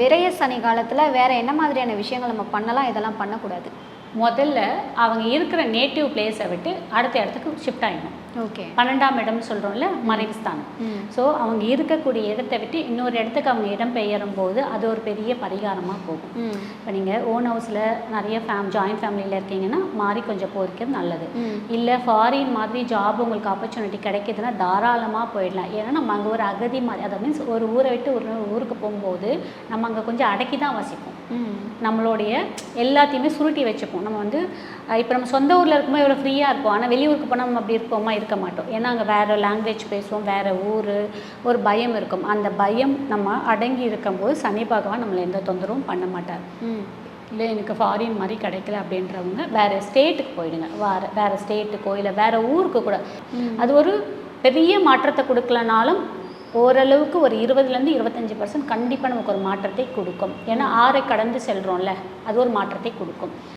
விரைய சனி காலத்தில் வேற என்ன மாதிரியான விஷயங்கள் நம்ம பண்ணலாம் இதெல்லாம் பண்ணக்கூடாது. முதல்ல அவங்க இருக்கிற நேட்டிவ் பிளேஸை விட்டு அடுத்த இடத்துக்கு ஷிஃப்ட் ஆகிடணும் ஓகே பன்னெண்டாம் இடம்னு சொல்கிறோம்ல மறைவு ஸ்தானம். ஸோ அவங்க இருக்கக்கூடிய இடத்தை விட்டு இன்னொரு இடத்துக்கு அவங்க இடம் பெயரும் போது அது ஒரு பெரிய பரிகாரமாக போகும். இப்போ நீங்கள் ஓன் ஹவுஸில் நிறைய ஃபேம் ஜாயின்ட் ஃபேமிலியில் இருக்கீங்கன்னா மாறி கொஞ்சம் போகிறது நல்லது. இல்லை ஃபாரின் மாதிரி ஜாப் உங்களுக்கு ஆப்பர்ச்சுனிட்டி கிடைக்குதுன்னா தாராளமாக போயிடலாம். ஏன்னா நம்ம அங்கே ஒரு அகதி மாதிரி அதை மீன்ஸ் ஒரு ஊரை விட்டு ஒரு ஊருக்கு போகும்போது நம்ம அங்கே கொஞ்சம் அடக்கி தான் வசிப்போம் நம்மளுடைய எல்லாத்தையுமே சுருட்டி வச்சுப்போம். நம்ம வந்து இப்போ நம்ம சொந்த ஊரில் இருக்கும்போது எவ்வளோ ஃப்ரீயாக இருப்போம். ஆனால் வெளியூருக்கு போனால் நம்ம அப்படி இருப்போமா? இருக்க மாட்டோம். ஏன்னா அங்கே வேறு லாங்குவேஜ் பேசுவோம் வேறு ஊர் ஒரு பயம் இருக்கும். அந்த பயம் நம்ம அடங்கி இருக்கும்போது சனி பகவான் நம்மளை எந்த தொந்தரவும் பண்ண மாட்டார். இல்லை எனக்கு ஃபாரின் மாதிரி கிடைக்கல அப்படின்றவங்க வேறு ஸ்டேட்டுக்கு போயிடுங்க. வேறு வேறு ஸ்டேட்டுக்கோ இல்லை வேறு ஊருக்கு கூட. அது ஒரு பெரிய மாற்றத்தை கொடுக்கலனாலும் ஓரளவுக்கு ஒரு இருபதுலேருந்து இருபத்தஞ்சி பர்சன்ட் கண்டிப்பாக நமக்கு ஒரு மாற்றத்தை கொடுக்கும். ஏன்னா ஆறை கடந்து செல்கிறோம்ல அது ஒரு மாற்றத்தை கொடுக்கும்.